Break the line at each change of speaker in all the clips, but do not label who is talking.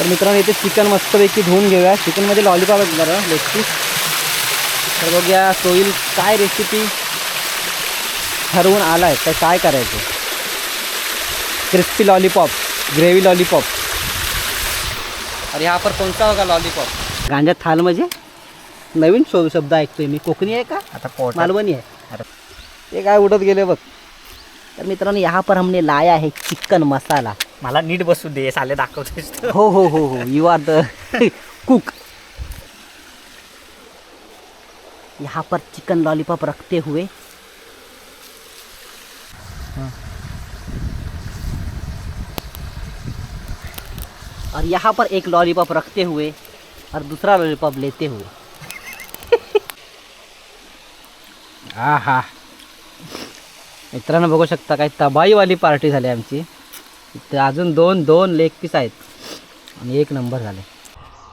तर मित्रांनो इथे चिकन मस्तपैकी धुवून घेऊया. चिकनमध्ये लॉलीपॉप आहेत बरं लेग पीस तर बघूया सोईल काय रेसिपी ठरवून आला आहे तर काय करायचं? क्रिस्पी लॉलीपॉप ग्रेव्ही लॉलीपॉप अरे हा पर कोणता होगा लॉलीपॉप गांजा थाल म्हणजे? नवीन शो शब्द ऐकतोय मी. कोकणी आहे का?
आता पोट
मालवणी आहे. ते काय उडत गेले बघ. तर मित्रांनो यहाँ पर हमने लाया है चिकन मसाला.
मला नीट बसू दे साले दाखवतेस तू.
हो हो हो हो. यू आर द कुक यहाँ पर चिकन लॉलीपॉप रखते हुए और यहाँ पर एक लॉलीपॉप रखते हुए और दूसरा लॉलीपॉप लेते हुए। हा हा मित्रांनो बघू शकता काय तबाईवाली पार्टी झाली आमची. इथे अजून दोन दोन लेग पीस आहेत. आणि एक नंबर झाले.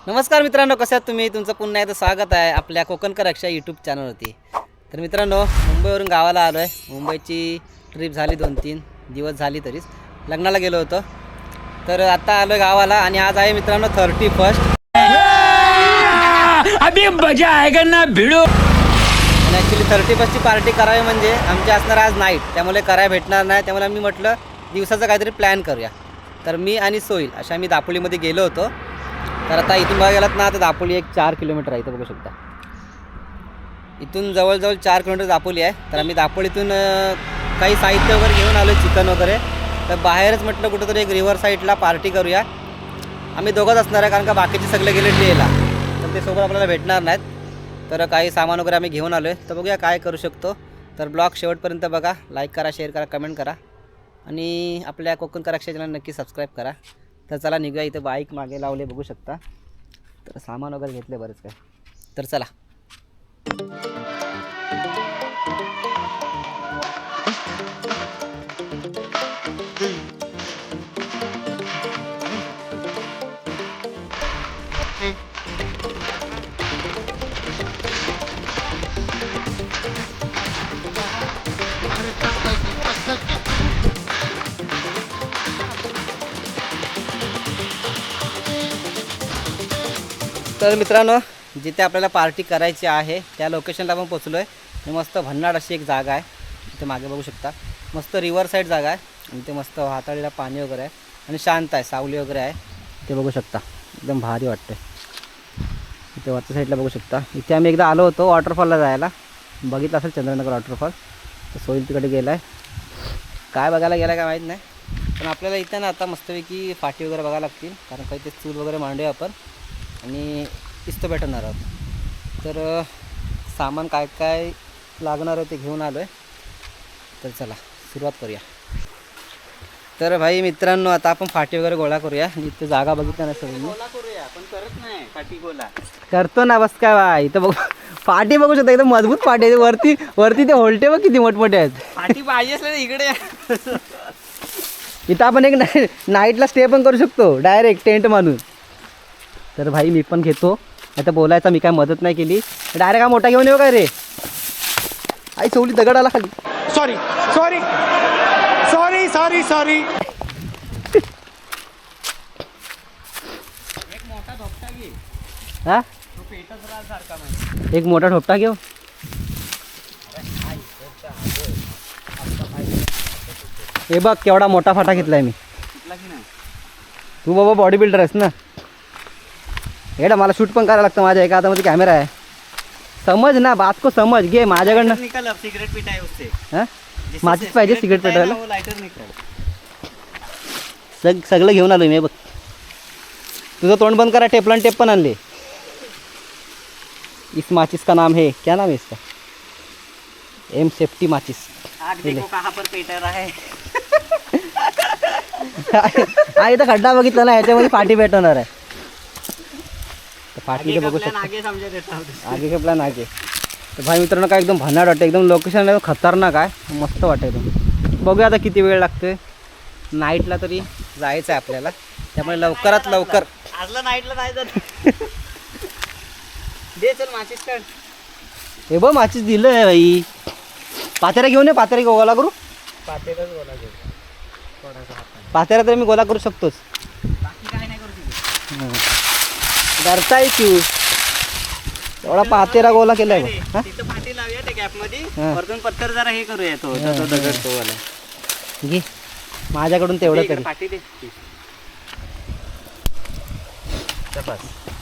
नमस्कार मित्रांनो कसे आहात तुम्ही? तुमचं पुन्हा एकदा स्वागत आहे आपल्या कोकणकर रक्षा यूट्यूब चॅनलवरती तर मित्रांनो मुंबईवरून गावाला आलो आहे मुंबईची ट्रिप झाली दोन तीन दिवस झाली तरीच. लग्नाला गेलो होतो. तर आता आलो आहे गावाला आणि आज आहे मित्रांनो थर्टी फर्स्ट
अभी मजा आएगा ना भिड़ो।
आणि ॲक्च्युली थर्टी फर्स्टची पार्टी करावी म्हणजे आमची असणार आज नाईट त्यामुळे करायला भेटणार नाही. त्यामुळे आम्ही म्हटलं दिवसाचं काहीतरी प्लॅन करूया. तर मी आणि सोईल अशा आम्ही दापोलीमध्ये गेलो होतो. तर आता इथून बघा गेलात ना तर दापोली एक चार किलोमीटर आहे इथं बघू शकता. इथून जवळजवळ चार किलोमीटर दापोली आहे. तर आम्ही दापोलीतून काही साहित्य वगैरे घेऊन आलो चिकन वगैरे. तर बाहेरच म्हटलं कुठंतरी एक रिव्हर साईडला पार्टी करूया. आम्ही दोघंच असणार आहे कारण का बाकीचे सगळे गेले डेला तर ते सोबत आपल्याला भेटणार नाहीत. तर काही सामान वगैरे आम्ही घेऊन आलो आहे तर बघूया काय करू शकतो. तर ब्लॉग शेवटपर्यंत बघा. लाईक करा शेअर करा कमेंट करा. आणि आपल्या कोकण कराक्षा नक्की सबस्क्राईब करा. तर चला निघूया इथं बाईक मागे लावले बघू शकता. तर सामान वगैरे घेतले बरंच काय तर चला. तर मित्रांनो जिथे आपल्याला पार्टी करायची आहे त्या लोकेशनला आपण पोचलो आहे मस्त भन्नाट अशी एक जागा आहे. तिथे मागे बघू शकता. मस्त रिव्हर साईड जागा आहे. आणि ते मस्त हाताळीला पाणी वगैरे आहे. आणि शांत आहे सावली वगैरे आहे. ते बघू शकता. एकदम भारी वाटतं इथे वरच्या साईडला बघू शकता. इथे आम्ही एकदा आलो होतो वॉटरफॉलला जायला. बघितलं असेल चंद्रनगर वॉटरफॉल तर सोईल तिकडे गेला आहे काय बघायला गेला काय माहीत नाही. पण आपल्याला इथं ना आता मस्तपैकी फाटी वगैरे बघायला लागतील. कारण काही ते चूल वगैरे मांडूया आपण. आणि इस्तो भेटणार आहोत. तर सामान काय काय लागणार आहे ते घेऊन आलो आहे तर चला सुरुवात करूया. तर भाई मित्रांनो आता आपण फाटी वगैरे गोळा करूया. इथे जागा बघितल्या ना सगळी
करूया पण करत
ना बस काय बा इथं बघ. फाटी बघू शकता एकदम मजबूत फाटी आहे. वरती वरती ते होलटे बघ किती मोठमोठे आहेत.
पाठी पाहिजे इकडे
इथं आपण एक नाई नाईटला स्टे पण करू शकतो डायरेक्ट टेंट मानून तर भाई मी पण घेतो. आता बोलायचा मी काय मदत नाही केली. डायरेक्ट हा मोठा घेऊन येऊ काय रे? आई चवली दगड आला खाली.
Sorry sorry sorry sorry sorry
हा? एक मोठा ठोपटा घेऊ? हे बघ केवढा मोठा फाटा घेतलाय मी. तू बाबा बॉडी बिल्डर आहेस ना? हेडा मला शूट पण करायला लागतं माझ्या एका हातामध्ये कॅमेरा आहे. समज ना बात को समज घे माझ्याकडनं.
निकाल सिगरेट पिटाय उससे.
हा? माझीच पाहिजे सिगरेट पेटवायला
लाइटर निकाल.
सग सगळं घेऊन आलो मी बघ. तुझं तोंड बंद करा टेपला आणि टेप पण आणले. इस माचिस का नाम है? क्या नाम है इसका? एम सेफ्टी माचिस.
है.
इथं खड्डा बघितला ना ह्याच्यामध्ये पाठी भेटवणार आहे. तर बघू शकता.
आगे
प्लॅन आगे तर भाई मित्रांनो काय एकदम भन्नाट वाटतं. एकदम लोकेशन एकदम खतरनाक आहे. मस्त वाटतं एकदम. बघूया आता किती वेळ लागतोय. नाईटला तरी जायचं आहे आपल्याला. त्यामुळे लवकरात लवकर.
आजला नाईटला नाही जात. दे चल माचीस काढ
हे बघ माचीस दिलं आहे भाई पातेऱ्या घेऊन ये पातेऱ्या गोळा करू.
घेऊ थोडासा हात
पातेऱ्या तर मी गोळा करू शकतोच.
बाकी काय नाही करू
डरताय क्यू एवढा पातेरा गोला केलाय बघ. हा?
तिथं पाठी लावूया त्या गॅपमध्ये
हा.
वरतून पत्थर जरा हे करूया तो तो. दगड तो वाला.
घे. माझ्याकडून तेवढं तरी.
पाठी दे.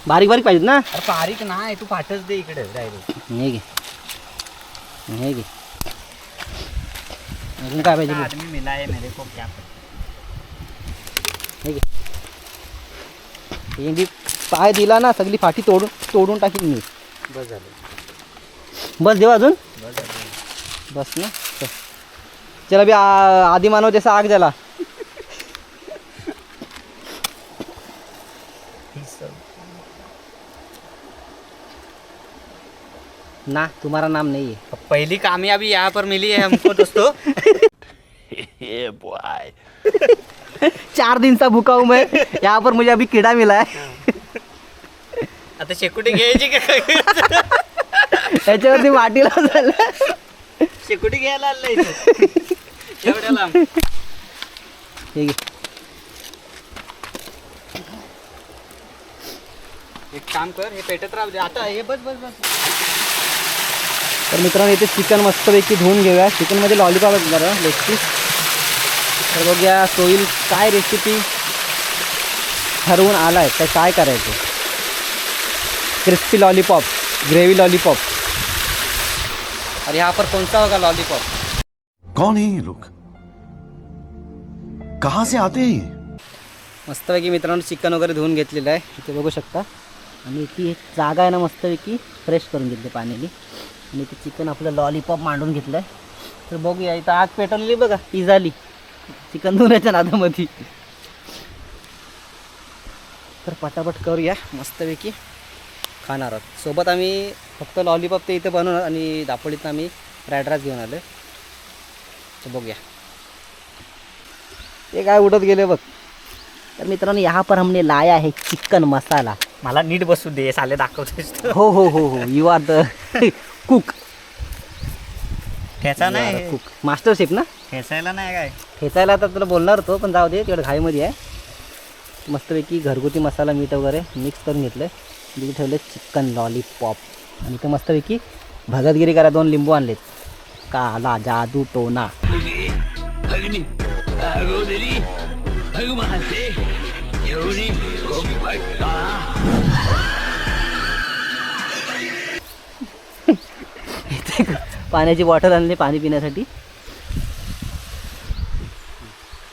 बारीक बारीक पाहिजे ना?
अरे बारीक नाही तू पाठच दे इकडे डायरेक्ट
हे घे. हे घे. अजून काय पाहिजे.
आदमी मिला है मेरे को क्या
हे घे. पाय दिला ना सगळी फाटी तोडून तोडून टाकीन मी.
बस झालं.
बस देऊ अजून?
बस झालं.
ना. चल. चल अभी आ- आदि मानव जैसा आग जला ना तुम्हारा नाम नहीं है.
पहली कामयाबी यहाँ पर मिली है हमको दोस्तों.
चार दिन से भूखा हूँ मैं. यहाँ पर मुझे अभी कीड़ा मिला है.
आता शेकुटी घ्यायची का?
याच्यावरती माटीला झालं.
शेकुटी घ्यायला आलं इथं. एवढ्या लांब.
हे घे.
एक काम कर हे पेटत राहू दे. आता हे बस बस बस.
तर मित्रांनो इथे चिकन मस्तपैकी धुवून घेऊया. चिकनमध्ये लॉलीपॉप आहेत बरं लेग पीस तर बघूया सोईल काय रेसिपी ठरवून आला आहे तर काय करायचं? Crispy lollipop gravy lollipop. और यहाँ पर कौन सा होगा लॉलीपॉप?
कौन है ये लोग? कहां से आते हैं
मस्तपैकी मित्रांनो चिकन वगैरे धुवून घेतलेलं आहे. इथे बघू शकता. आणि ती एक जागा आहे ना मस्तपैकी फ्रेश करून घेतली पाण्याने. आणि ते चिकन आपलं लॉलीपॉप मांडून घेतलं आहे तर बघूया इथं आग पेटवलेली बघा ती झाली. चिकन धुण्याच्या नादामध्ये. तर पटापट करूया मस्तपैकी. खाणार आहोत. सोबत आम्ही फक्त लॉलीपॉप ते इथे बनवणार आणि दापोलीतनं आम्ही फ्राईड राईस घेऊन आलो तर बघूया. ते काय उडत गेले बघ. तर मित्रांनो यहाँ पर हमने लाया है चिकन मसाला.
मला नीट बसू दे साले दाखवतेस तू.
हो हो हो हो. यू आर द कुक
ठेचा नाही.
कुक मास्टर शेफ ना?
ठेचायला नाही काय?
खेचायला तर तुला बोलणार होतो पण जाऊ दे तेवढं घाईमध्ये आहे. मस्तपैकी घरगुती मसाला मीठ वगैरे मिक्स करून घेतलं आहे तिथे ठेवले चिकन लॉलीपॉप आणि ते मस्तपैकी भगतगिरी करा दोन लिंबू आणलेत. काला जादू टोना. इथे पाण्याची बॉटल आणली पाणी पिण्यासाठी.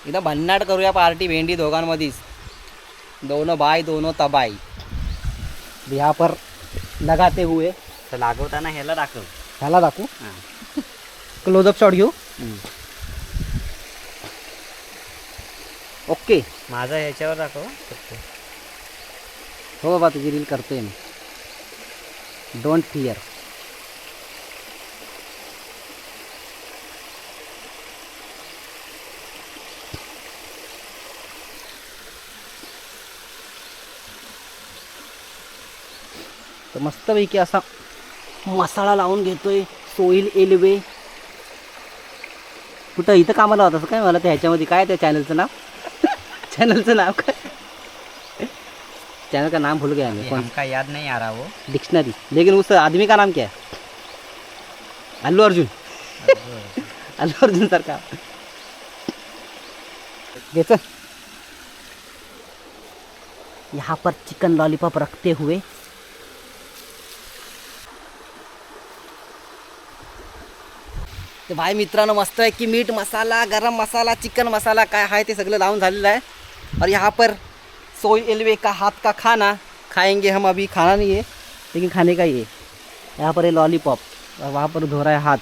इथं भन्नाट करूया पार्टी भेंडी दोघांमध्येच. दोन बाय दोन तबाई. यहाँ पर लगाते हुए.
तर लागवताना ह्याला दाखव.
ह्याला दाखवू?
हां.
क्लोजअप शॉट घेऊ? ओके
माझा ह्याच्यावर दाखव.
हो बाबा तुझी रील करतोय मी. डोंट फिअर तर मस्तपैकी असा मसाला लावून घेतोय सोईल एलवे. कुठं इथं कामाला होता काय मला त्या ह्याच्यामध्ये? काय त्या चॅनलचं नाव? चॅनलचं नाव काय? चैनल का नाम भूल गया मैं
ये
कौन
हमका याद नहीं आ रहा वो
डिक्शनरी लेकिन उस आदमी का नाम क्या है? अल्लू अर्जुन. अल्लू अर्जुन सर का? यहाँ पर चिकन लॉलीपॉप रखते हुए ते भाई मित्रांनो, मस्त आहे की मीठ मसाला, गरम मसाला, चिकन मसाला काय आहे ते लावून झालेलं आहे. और यहाँ पर सोई एलवे का हाथ का खाना खाएँगे हम अभी, खाना नहीं है, लेकिन खाने का ही है। यहाँ पर है लॉलीपॉप और वहाँ पर धो रहा है हाथ।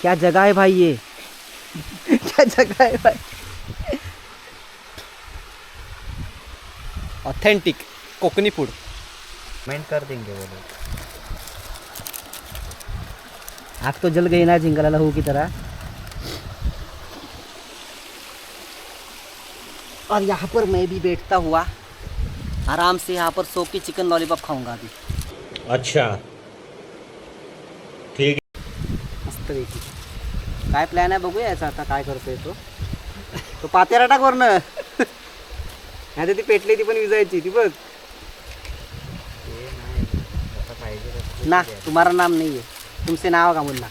क्या जगह है भाई ये? क्या जगह है भाई? ऑथेंटिक कोकनी फ़ूड
कमेंट कर देंगे वो लोग।
आग तो जल गई ना जिंगलाला हो की तरह। और यहाँ पर मैं भी बैठता हुआ आराम से यहाँ पर सो के चिकन लॉलीपॉप खाऊँगा अभी।
अच्छा। ठीक।
मस्त पैकी काय प्लॅन आहे बघूया याचा आता काय करतोय तो? तो पातेरा टाक वरनं नाही तर ती पेटली ती पण विजायची ती बघ. ना तुम्हारा नाम नहीं है तुमसे ना होगा मुन्ना।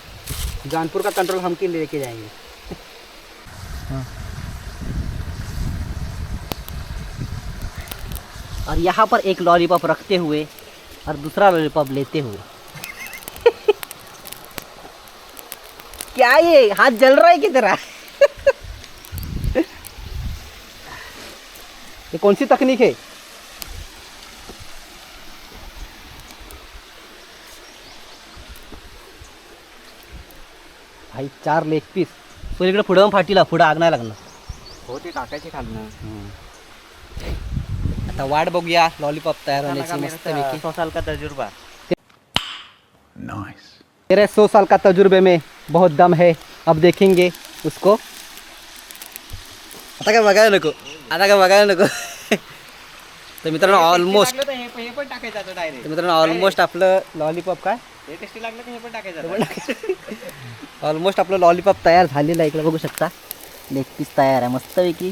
जौनपुर का कंट्रोल हम के लेके जाएँगे। और यहाँ पर एक लॉलीपॉप रखते हुए और दूसरा लॉलीपॉप लेते हुए। क्या ये? हाथ जल रहा है कि तरह ये कौन सी तकनीक है? भाई चार लेग पीस तो इकडे पुढं फाटीला पुढं आग नाही लागणार.
हो ते टाकायचे खालनं.
आता वाट बघूया लॉलीपॉप तयार होण्याची मस्त पैकी
सौ साल का तजुर्बा.
तेरे सौ साल का तजुर्बे में बहुत दम है. अब देखेंगे उसको. आता काय बघायला नको. आता काय बघायला नको. तर मित्रांनो ऑलमोस्ट
हे पण टाकायचं आता डायरेक्ट
तर मित्रांनो ऑलमोस्ट आपलं लॉलीपॉप काय?
हे टेस्टी लागलं तर हे पण टाकायचं
ऑलमोस्ट आपलं लॉलीपॉप तयार झालेलं आहे. इकडे बघू शकता. लेग पीस तयार आहे. मस्तपैकी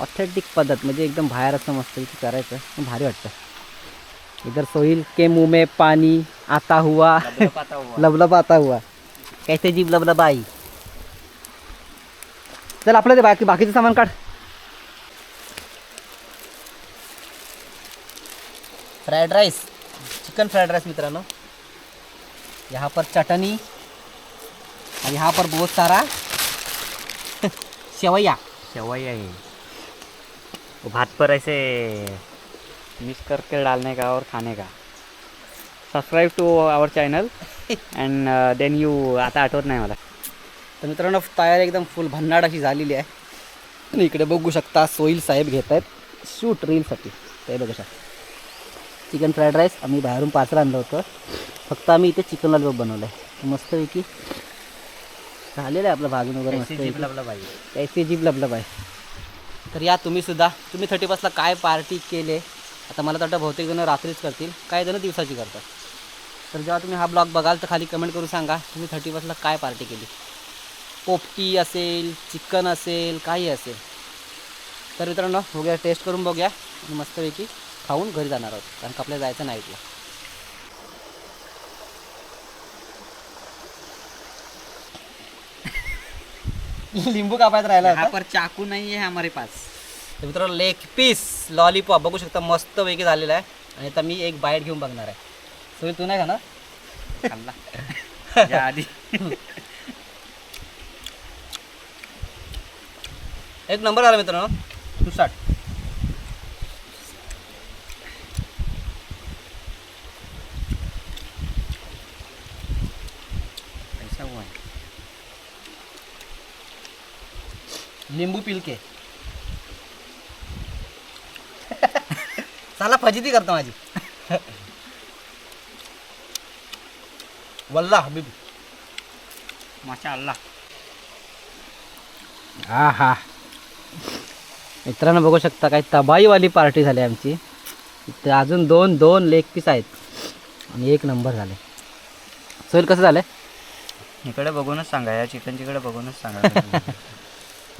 ऑथेंटिक पद्धत. म्हणजे एकदम बाहेर असं मस्तपैकी करायचं. पण भारी वाटतं. इधर सोहिल के मुंह में पानी आता हुआ. लबलब आता हुआ. कैसे जीव लबलब आई चल आपलं ते बाकी बाकीचं सामान काढ. Fried rice chicken fried rice मित्रांनो. यहाँ पर चटनी और यहाँ पर बहुत सारा सेवैया
सेवई है। वो भात पर ऐसे मिक्स करके डालने का और खाने का। Subscribe to our channel and then you आता आठवत नाही मला.
तर मित्रांनो तयारी एकदम फुल भन्नाट अशी झालेली आहे. आणि इकडे बघू शकता सोईल साहेब घेत आहेत शूट रीलसाठी ते बघू शकता. चिकन फ्राईड राईस आम्ही बाहेरून पार्सल आणलं होतं. फक्त आम्ही इथे चिकन लॉलीपॉप बनवलं आहे मस्तपैकी झालेलं आहे आपलं भाजून वगैरे मस्त कैसे जीभ लबलब आहे तर या तुम्ही सुद्धा. तुम्ही थर्टी फर्स्टला काय पार्टी केले? आता मला तर वाटतं बहुतेक जण रात्रीच करतील. काही जण दिवसाची करतात. तर जेव्हा तुम्ही हा ब्लॉग बघाल तर खाली कमेंट करून सांगा तुम्ही थर्टी फर्स्टला काय पार्टी केली? पोपटी असेल चिकन असेल काही असेल. तर मित्रांनो बघूया टेस्ट करून बघूया. मस्तपैकी खाऊन घरी जाणार आहोत कारण का आपल्याला जायचं नाईटला लिंबू कापायत राहिला
यहाँ पर चाकू नहीं है हमारे पास.
तर मित्रांनो लेग पीस लॉलीपॉप बघू शकता मस्त पैकी झालेला आहे. आणि आता मी एक बाईट घेऊन बघणार आहे. सोय तू नाही खाणार?
खाल्ला. या आधी.
एक नंबर आला मित्रांनो तू स्टार्ट
ऐसा हुआ है
लिंबू पिलके. साला फजिती करतो माझी. वल्ला हबीब.
माशा अल्लाह
हा हा मित्रांनो बघू शकता काही तबाईवाली पार्टी झाली आमची. इथे अजून दोन दोन लेग पीस आहेत. आणि एक नंबर झाले. सोईल कसं झालं
इकडे बघूनच सांगा या चिकनच्याकडे बघूनच सांगा.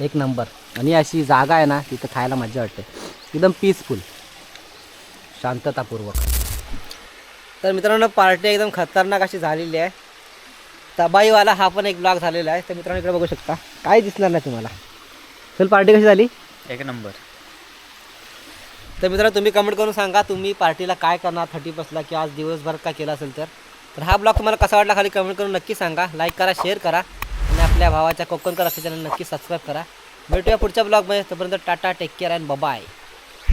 एक नंबर. आणि अशी जागा आहे ना तिथं खायला मजा वाटते. एकदम पीसफुल शांततापूर्वक. तर मित्रांनो पार्टी एकदम खतरनाक अशी झालेली आहे. तबाईवाला हा पण एक ब्लॉग झालेला आहे. तर मित्रांनो इकडे बघू शकता. काय दिसणार नाही तुम्हाला? चल पार्टी कशी झाली?
एक नंबर.
तर मित्रांनो तुम्ही कमेंट करून सांगा तुम्ही पार्टीला काय करणार? थर्टी फर्स्टला किंवा आज दिवसभर काय केलं असेल तर. तर हा ब्लॉग तुम्हाला कसा वाटला खाली कमेंट करून नक्की सांगा. लाईक करा शेअर करा. आपल्या भावाच्या कोकणकर असं चॅनल नक्की सबस्क्राईब करा. भेटूया पुढच्या ब्लॉगमध्ये तोपर्यंत tata take care and bye